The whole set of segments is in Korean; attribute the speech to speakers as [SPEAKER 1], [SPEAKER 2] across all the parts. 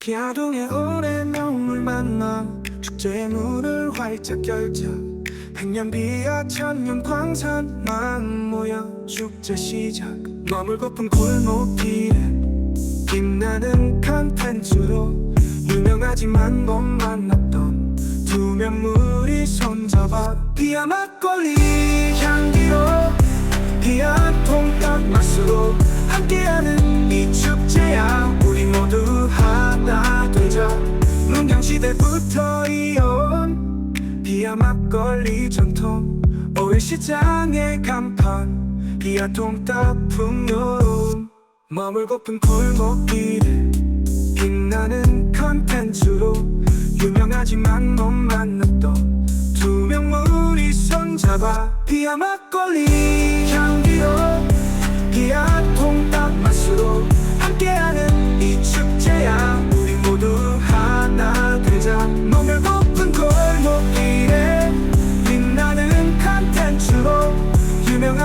[SPEAKER 1] 기아동의 오랜 명물 만나 축제의 문을 활짝 열자. 백년 비야 천년 광산만 모여 축제 시작. 머물고픈 골목길에 빛나는 컨텐츠로 유명하지만 못 만났던 두 명물이 손잡아 비야 막걸리 향기로 비야 통닭 맛으로 함께하는 이 축제 시대부터 이어온 비야 막걸리 전통. 오일 시장의 간판 비야 통닭 풍요로움 머물고픈 골목길에 빛나는 컨텐츠로 유명하지만 못 만났던 두 명물이 손잡아 비야 막걸리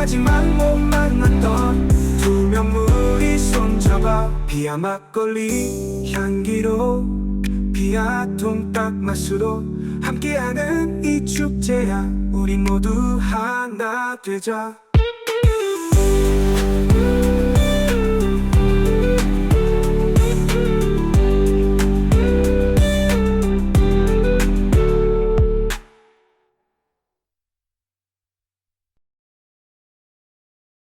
[SPEAKER 1] 하지만 못 만났던 두 명물이 손잡아 비야 막걸리 향기로 비야 통닭 맛으로 함께하는 이 축제야. 우리 모두 하나 되자